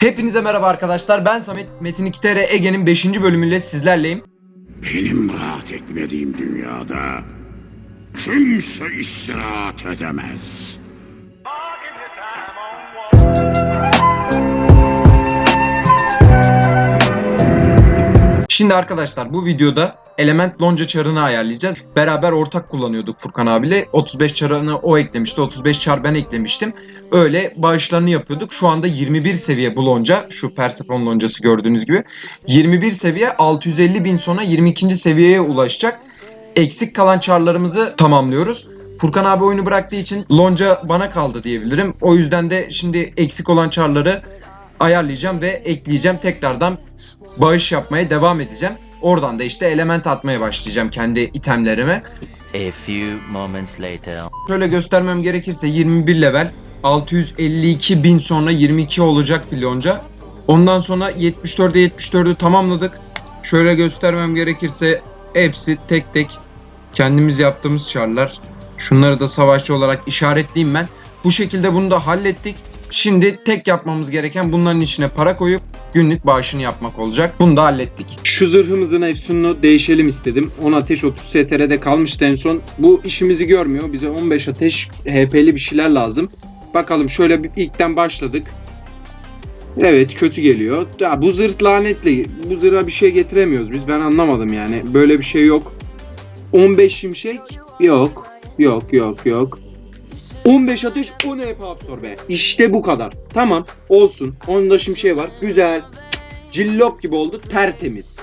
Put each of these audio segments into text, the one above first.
Hepinize merhaba arkadaşlar. Ben Samet Metin 2TR Ege'nin 5. bölümüyle sizlerleyim. Benim rahat etmediğim dünyada kimse istirahat edemez. Şimdi arkadaşlar bu videoda Element Lonca çarını ayarlayacağız. Beraber ortak kullanıyorduk Furkan abiyle. 35 çarını o eklemişti. 35 çar ben eklemiştim. Öyle bağışlarını yapıyorduk. Şu anda 21 seviye bu lonca. Şu Persephone loncası gördüğünüz gibi. 21 seviye 650 bin sonra 22. seviyeye ulaşacak. Eksik kalan çarlarımızı tamamlıyoruz. Furkan abi oyunu bıraktığı için lonca bana kaldı diyebilirim. O yüzden de şimdi eksik olan çarları ayarlayacağım ve ekleyeceğim. Tekrardan bağış yapmaya devam edeceğim. Oradan da işte element atmaya başlayacağım kendi itemlerime. A few moments later. Şöyle göstermem gerekirse 21 level 652 bin sonra 22 olacak bir lonca. Ondan sonra 74'e 74'ü tamamladık. Şöyle göstermem gerekirse hepsi tek tek kendimiz yaptığımız çarlar. Şunları da savaşçı olarak işaretleyeyim ben. Bu şekilde bunu da hallettik. Şimdi tek yapmamız gereken bunların içine para koyup günlük bağışını yapmak olacak. Bunu da hallettik. Şu zırhımızın efsununu değişelim istedim. 10 ateş 30 STR'de kalmıştı en son. Bu işimizi görmüyor. Bize 15 ateş HP'li bir şeyler lazım. Bakalım şöyle bir ilkten başladık. Evet kötü geliyor. Ya bu zırh lanetli. Bu zırha bir şey getiremiyoruz biz. Ben anlamadım yani. Böyle bir şey yok. 15 şimşek yok. Yok yok yok. 15 ateş 10 EP absorbe. İşte bu kadar. Tamam olsun. Onda şimşek var. Güzel. Cillop gibi oldu. Tertemiz.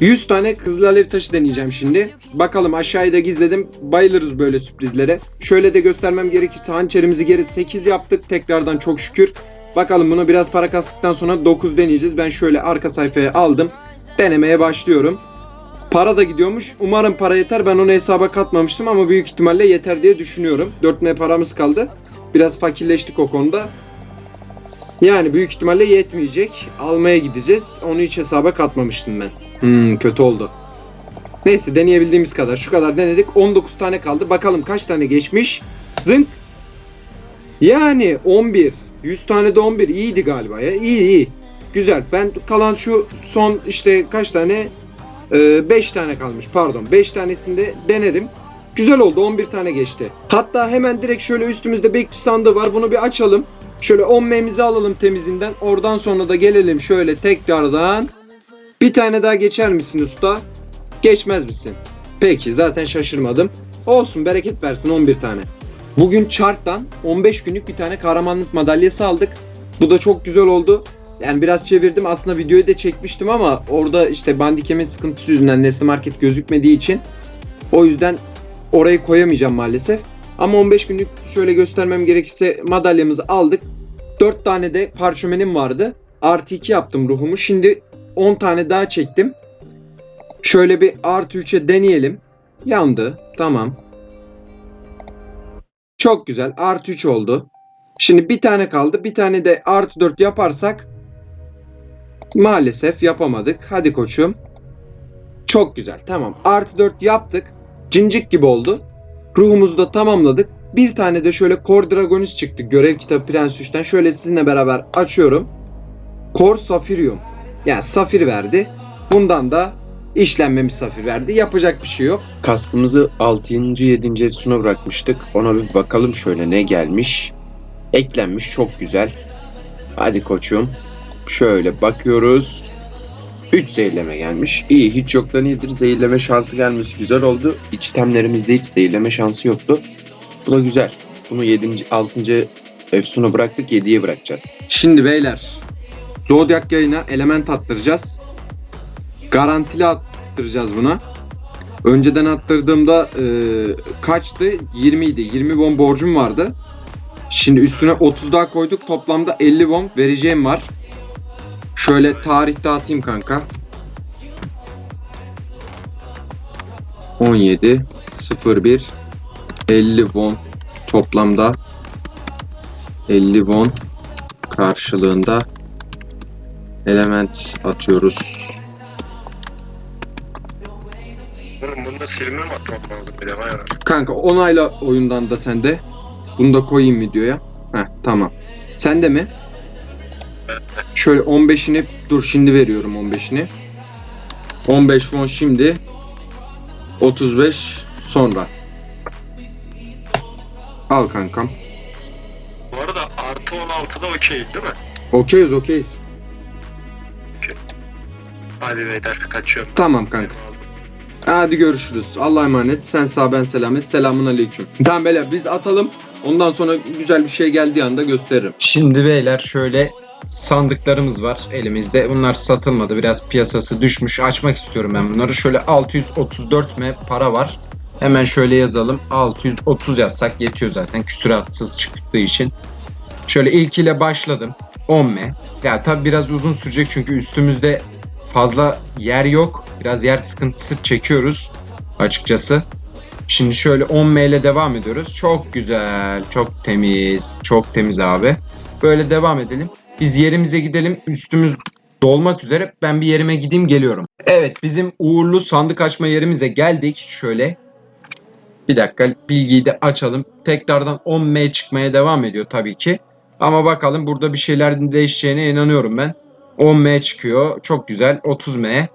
100 tane kızıl alev taşı deneyeceğim şimdi. Bakalım aşağıya da gizledim. Bayılırız böyle sürprizlere. Şöyle de göstermem gerekirse hançerimizi geri 8 yaptık. Tekrardan çok şükür. Bakalım buna biraz para kastıktan sonra 9 deneyeceğiz. Ben şöyle arka sayfaya aldım. Denemeye başlıyorum. Para da gidiyormuş. Umarım para yeter. Ben onu hesaba katmamıştım ama büyük ihtimalle yeter diye düşünüyorum. 4 ne paramız kaldı. Biraz fakirleştik o konuda. Yani büyük ihtimalle yetmeyecek. Almaya gideceğiz. Onu hiç hesaba katmamıştım ben. Hmm, kötü oldu. Neyse deneyebildiğimiz kadar. Şu kadar denedik. 19 tane kaldı. Bakalım kaç tane geçmiş. Zınk. Yani 11. 100 tane de 11. İyiydi galiba ya. İyi iyi. Güzel. Ben kalan şu son işte kaç tane 5 tane kalmış pardon. 5 tanesinde denerim. Güzel oldu 11 tane geçti. Hatta hemen direkt şöyle üstümüzde bekçi sandığı var. Bunu bir açalım. Şöyle 10 memizi alalım temizinden. Oradan sonra da gelelim şöyle tekrardan. Bir tane daha geçer misin usta? Geçmez misin? Peki zaten şaşırmadım. Olsun bereket versin 11 tane. Bugün chart'tan 15 günlük bir tane kahramanlık madalyası aldık. Bu da çok güzel oldu. Yani biraz çevirdim. Aslında videoyu da çekmiştim ama orada işte bandikemin sıkıntısı yüzünden Nesne Market gözükmediği için o yüzden orayı koyamayacağım maalesef. Ama 15 günlük şöyle göstermem gerekirse madalyamızı aldık. 4 tane de parşömenim vardı. Artı 2 yaptım ruhumu. Şimdi 10 tane daha çektim. Şöyle bir artı 3'e deneyelim. Yandı. Tamam. Çok güzel. Artı 3 oldu. Şimdi bir tane kaldı. Bir tane de artı 4 yaparsak maalesef yapamadık. Hadi koçum. Çok güzel. Tamam. Artı 4 yaptık. Cincik gibi oldu. Ruhumuzu da tamamladık. Bir tane de şöyle Kor Dragonis çıktı. Görev kitabı Prens 3'ten. Şöyle sizinle beraber açıyorum. Kor Safirium. Yani safir verdi. Bundan da işlenmemiş safir verdi. Yapacak bir şey yok. Kaskımızı 6. 7. efsuna bırakmıştık. Ona bir bakalım şöyle ne gelmiş. Eklenmiş çok güzel. Hadi koçum. Şöyle bakıyoruz. 3 zehirleme gelmiş. İyi hiç yoktan iyidir. Zehirleme şansı gelmesi güzel oldu. İç itemlerimizde hiç zehirleme şansı yoktu. Bu da güzel. Bunu 7. 6. efsuna bıraktık 7'ye bırakacağız. Şimdi beyler. Zodiac yayına element attıracağız. Garantili attıracağız buna. Önceden attırdığımda e, kaçtı? 20 idi. 20 won borcum vardı. Şimdi üstüne 30 daha koyduk. Toplamda 50 won vereceğim var. Şöyle tarih dağıtayım kanka. 17 01 50 won toplamda 50 won karşılığında element atıyoruz. Oğlum bunda silme mi atmam lazım bir de vay be. Kanka onayla oyundan da sende. Bunu da koyayım videoya. Heh tamam. Sen de mi? Şöyle 15'ini dur şimdi veriyorum 15'ini. 15 won şimdi. 35 sonra. Al kankam. Bu arada artı 16'da okey değil mi? Okeyiz okeyiz. Hadi beyler kaçıyorum. Tamam kanka. Hadi görüşürüz. Allah'a emanet. Sen sağ ben selamet. Selamun aleyküm. Tamam beyler biz atalım. Ondan sonra güzel bir şey geldiği anda gösteririm. Şimdi beyler şöyle sandıklarımız var elimizde. Bunlar satılmadı. Biraz piyasası düşmüş. Açmak istiyorum ben bunları. Şöyle 634 m para var. Hemen şöyle yazalım. 630 yazsak yetiyor zaten. Küsuratsız çıktığı için. Şöyle ilkiyle başladım. 10 m. Ya tabi biraz uzun sürecek çünkü üstümüzde fazla yer yok. Biraz yer sıkıntısı çekiyoruz açıkçası. Şimdi şöyle 10 M ile devam ediyoruz. Çok güzel, çok temiz, çok temiz abi. Böyle devam edelim. Biz yerimize gidelim. Üstümüz dolmak üzere. Ben bir yerime gideyim geliyorum. Evet bizim uğurlu sandık açma yerimize geldik. Şöyle bir dakika bilgiyi de açalım. Tekrardan 10 M çıkmaya devam ediyor tabii ki. Ama bakalım burada bir şeyler değişeceğine inanıyorum ben. 10M çıkıyor. Çok güzel. 30M.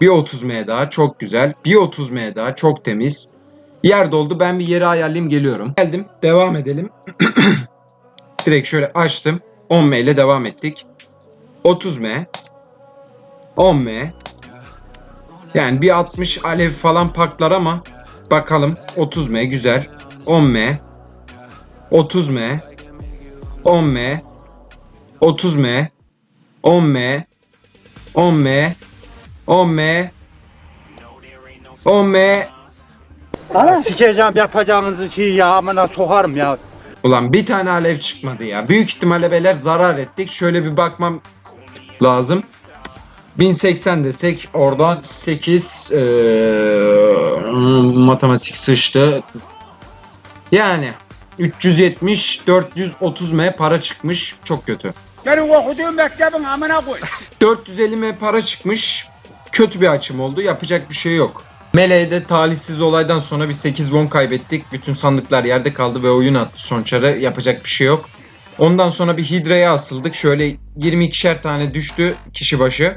Bir 30M daha. Çok güzel. Bir 30M daha. Çok temiz. Yer doldu. Ben bir yeri ayarlayayım geliyorum. Geldim. Devam edelim. Direkt şöyle açtım. 10M ile devam ettik. 30M. 10M. Yani bir 60 alev falan paklar ama bakalım 30M güzel. 10M. 30M. 10M. 30M. 10M 10M 10M 10M Sikeceğim yapacağınızı şeyi ya amına sokarım ya. Ulan bir tane alev çıkmadı ya. Büyük ihtimalle beyler zarar ettik. Şöyle bir bakmam lazım. 1080 desek oradan 8 eee, matematik sıçtı. Yani 370 430 M para çıkmış. Çok kötü. Benim okuduğum mektebin amına koy. 450 M para çıkmış. Kötü bir açım oldu. Yapacak bir şey yok. Meleğde talihsiz olaydan sonra bir 8 won kaybettik. Bütün sandıklar yerde kaldı ve oyun attı sonuçları. Yapacak bir şey yok. Ondan sonra bir hidraya asıldık. Şöyle 22'şer tane düştü kişi başı.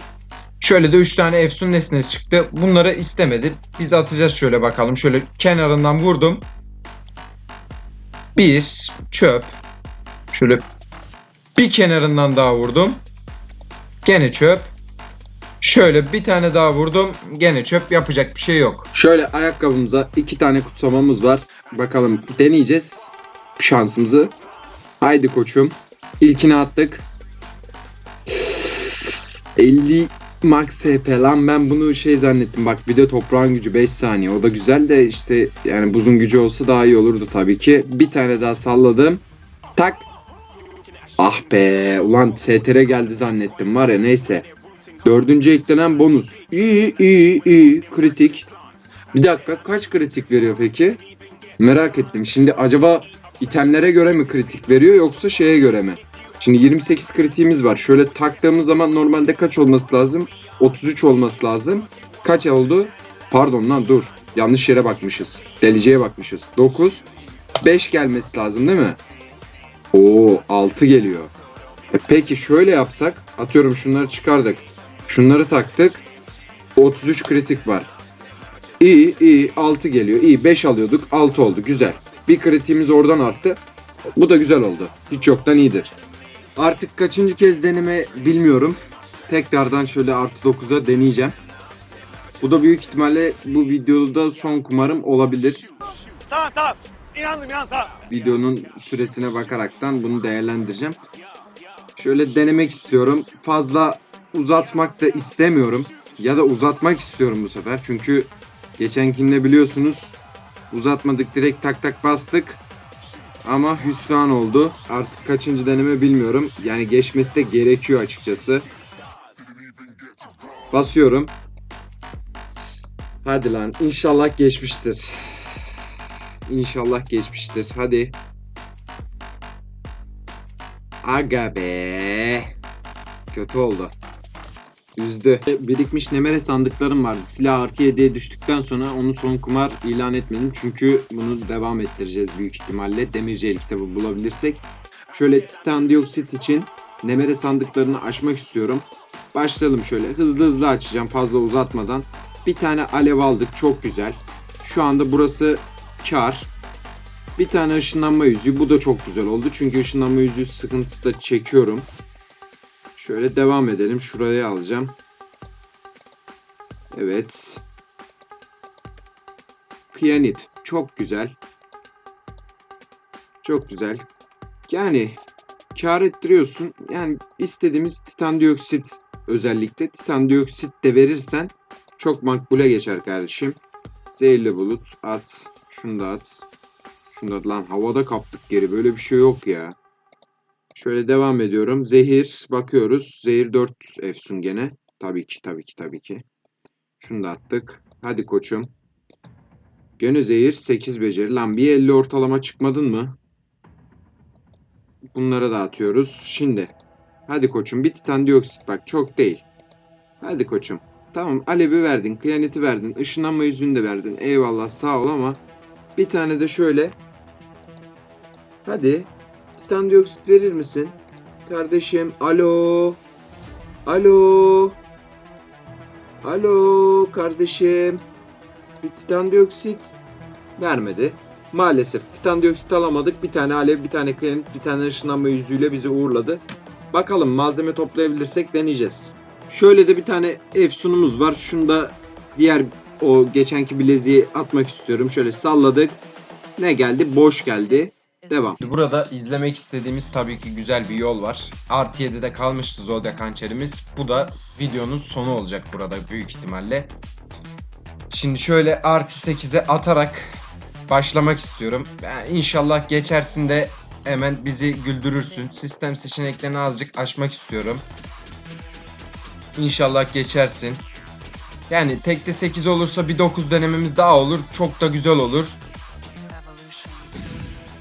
Şöyle de 3 tane efsun nesnesi çıktı. Bunları istemedi. Biz atacağız şöyle bakalım. Şöyle kenarından vurdum. Bir çöp. Şöyle bir kenarından daha vurdum. Gene çöp. Şöyle bir tane daha vurdum. Gene çöp. Yapacak bir şey yok. Şöyle ayakkabımıza iki tane kutsamamız var. Bakalım deneyeceğiz şansımızı. Haydi koçum. İlkini attık. 50 max SP lan ben bunu şey zannettim bak bir de toprağın gücü 5 saniye o da güzel de işte yani buzun gücü olsa daha iyi olurdu tabii ki bir tane daha salladım tak ah be ulan STR geldi zannettim var ya neyse dördüncü eklenen bonus iyi iyi iyi kritik bir dakika kaç kritik veriyor peki merak ettim şimdi acaba itemlere göre mi kritik veriyor yoksa şeye göre mi Şimdi 28 kritiğimiz var. Şöyle taktığımız zaman normalde kaç olması lazım? 33 olması lazım. Kaç oldu? Pardon lan dur. Yanlış yere bakmışız. Deliciye bakmışız. 9. 5 gelmesi lazım değil mi? Oo 6 geliyor. E peki şöyle yapsak. Atıyorum şunları çıkardık. Şunları taktık. 33 kritik var. İyi iyi 6 geliyor. İyi 5 alıyorduk 6 oldu güzel. Bir kritiğimiz oradan arttı. Bu da güzel oldu. Hiç yoktan iyidir. Artık kaçıncı kez deneme bilmiyorum. Tekrardan şöyle artı 9'a deneyeceğim. Bu da büyük ihtimalle bu videoda son kumarım olabilir. Tamam tamam. İnandım inandım tamam. Videonun süresine bakaraktan bunu değerlendireceğim. Şöyle denemek istiyorum. Fazla uzatmak da istemiyorum. Ya da uzatmak istiyorum bu sefer. Çünkü geçenkinde biliyorsunuz uzatmadık direkt tak tak bastık. Ama hüsran oldu. Artık kaçıncı deneme bilmiyorum. Yani geçmesi de gerekiyor açıkçası. Basıyorum. Hadi lan inşallah geçmiştir. İnşallah geçmiştir. Hadi. Aga be. Kötü oldu. Üzdü. Birikmiş nemere sandıklarım vardı. Silah artı 7'ye düştükten sonra onu son kumar ilan etmedim. Çünkü bunu devam ettireceğiz büyük ihtimalle. Demirci el kitabı bulabilirsek. Şöyle titan dioksit için nemere sandıklarını açmak istiyorum. Başlayalım şöyle. Hızlı hızlı açacağım fazla uzatmadan. Bir tane alev aldık. Çok güzel. Şu anda burası kar. Bir tane ışınlanma yüzüğü. Bu da çok güzel oldu. Çünkü ışınlanma yüzüğü sıkıntısı da çekiyorum. Şöyle devam edelim. Şuraya alacağım. Evet. Piyanit. Çok güzel. Çok güzel. Yani kar ettiriyorsun. Yani istediğimiz titan dioksit özellikle. Titan dioksit de verirsen çok makbule geçer kardeşim. Zehirli bulut at. Şunu da at. Şunu da at. Lan havada kaptık geri. Böyle bir şey yok ya. Şöyle devam ediyorum. Zehir bakıyoruz. Zehir 4 efsun gene. Tabii ki tabii ki tabii ki. Şunu da attık. Hadi koçum. Gene zehir 8 beceri. Lan bir 50 ortalama çıkmadın mı? Bunlara da atıyoruz. Şimdi. Hadi koçum bir titan dioksit bak çok değil. Hadi koçum. Tamam alevi verdin, kıyaneti verdin, ışınlanma yüzüğünü de verdin. Eyvallah sağ ol ama bir tane de şöyle. Hadi. Titan dioksit verir misin? Kardeşim alo. Alo. Alo kardeşim. Bir titan dioksit vermedi. Maalesef titan dioksit alamadık. Bir tane alev, bir tane kıyamet, bir tane ışınlanma yüzüğüyle bizi uğurladı. Bakalım malzeme toplayabilirsek deneyeceğiz. Şöyle de bir tane efsunumuz var. Şunu da diğer o geçenki bileziği atmak istiyorum. Şöyle salladık. Ne geldi? Boş geldi. Devam. Burada izlemek istediğimiz tabii ki güzel bir yol var. Artı 7'de kalmıştı Zodiac hançerimiz. Bu da videonun sonu olacak burada büyük ihtimalle. Şimdi şöyle artı 8'e atarak başlamak istiyorum. Yani inşallah geçersin de hemen bizi güldürürsün. Sistem seçeneklerini azıcık açmak istiyorum. İnşallah geçersin. Yani tekte 8 olursa bir 9 denememiz daha olur. Çok da güzel olur.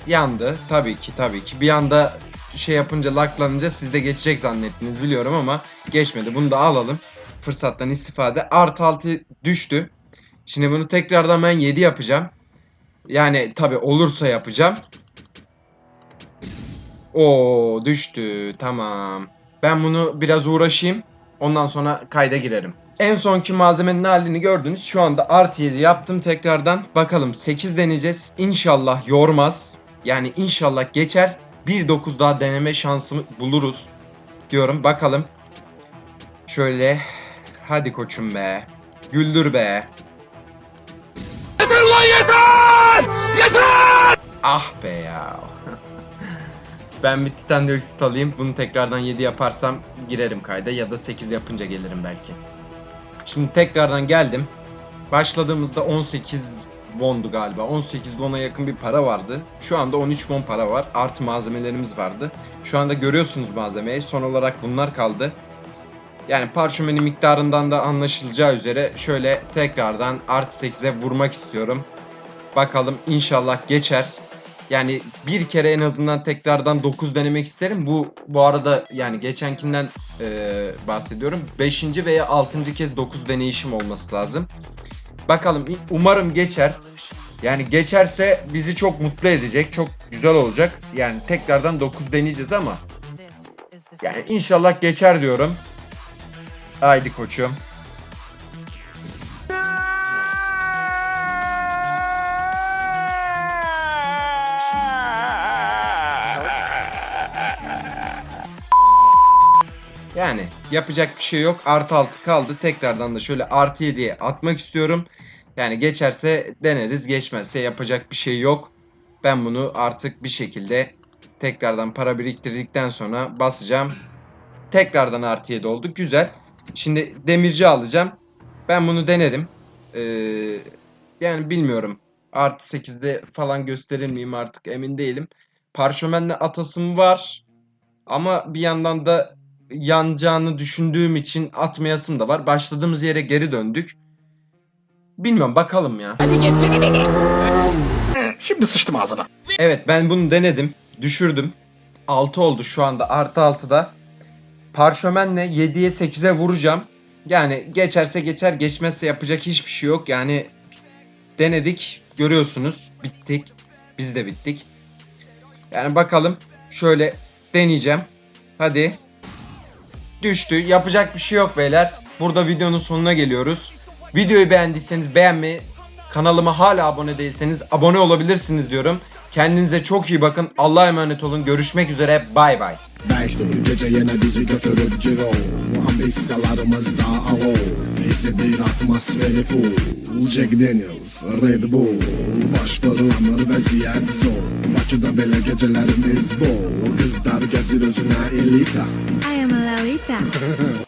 Yandı. Tabii ki tabii ki. Bir anda şey yapınca laklanınca siz de geçecek zannettiniz biliyorum ama geçmedi. Bunu da alalım. Fırsattan istifade. Artı 6 düştü. Şimdi bunu tekrardan ben 7 yapacağım. Yani tabii olursa yapacağım. Oo düştü. Tamam. Ben bunu biraz uğraşayım. Ondan sonra kayda girerim. En sonki malzemenin halini gördünüz. Şu anda artı 7 yaptım tekrardan. Bakalım 8 deneyeceğiz. İnşallah yormaz. Yani inşallah geçer. 1.9 daha deneme şansı buluruz. Diyorum bakalım. Şöyle. Hadi koçum be. Güldür be. Ah be ya. ben bir titan dioksit alayım. Bunu tekrardan 7 yaparsam girerim kayda ya da 8 yapınca gelirim belki. Şimdi tekrardan geldim. Başladığımızda 18 wondu galiba. 18 won'a yakın bir para vardı. Şu anda 13 won para var. Artı malzemelerimiz vardı. Şu anda görüyorsunuz malzemeyi. Son olarak bunlar kaldı. Yani parşömeni miktarından da anlaşılacağı üzere şöyle tekrardan artı 8'e vurmak istiyorum. Bakalım inşallah geçer. Yani bir kere en azından tekrardan 9 denemek isterim. Bu bu arada yani geçenkinden eee, bahsediyorum. 5. veya 6. kez 9 deneyişim olması lazım. Bakalım umarım geçer. Yani geçerse bizi çok mutlu edecek. Çok güzel olacak. Yani tekrardan 9 deneyeceğiz ama yani inşallah geçer diyorum. Haydi koçum. Yani yapacak bir şey yok. Artı 6 kaldı. Tekrardan da şöyle artı 7'ye atmak istiyorum. Yani geçerse deneriz. Geçmezse yapacak bir şey yok. Ben bunu artık bir şekilde tekrardan para biriktirdikten sonra basacağım. Tekrardan artı 7 oldu. Güzel. Şimdi demirci alacağım. Ben bunu denerim. Ee, yani bilmiyorum. Artı 8'de falan gösterir miyim artık emin değilim. Parşömenle atasım var. Ama bir yandan da yanacağını düşündüğüm için atmayasım da var. Başladığımız yere geri döndük. Bilmiyorum bakalım ya. Şimdi sıçtım ağzına. Evet ben bunu denedim. Düşürdüm. 6 oldu şu anda. Artı 6'da. Parşömenle 7'ye 8'e vuracağım. Yani geçerse geçer geçmezse yapacak hiçbir şey yok. Yani denedik. Görüyorsunuz. Bittik. Biz de bittik. Yani bakalım. Şöyle deneyeceğim. Hadi. Düştü. Yapacak bir şey yok beyler. Burada videonun sonuna geliyoruz. Videoyu beğendiyseniz beğenmeyi, kanalıma hala abone değilseniz abone olabilirsiniz diyorum. Kendinize çok iyi bakın. Allah'a emanet olun. Görüşmek üzere. Bay bay. Belki de gece yine bizi götürür ciro Ambisyalarımız da alo Hissedilir atmosferi full Jack Daniels, Red Bull Başlarılanır vaziyet zor Bakıda belə gecelerimiz bol Kızlar gezir özüne elita I am a Lalita.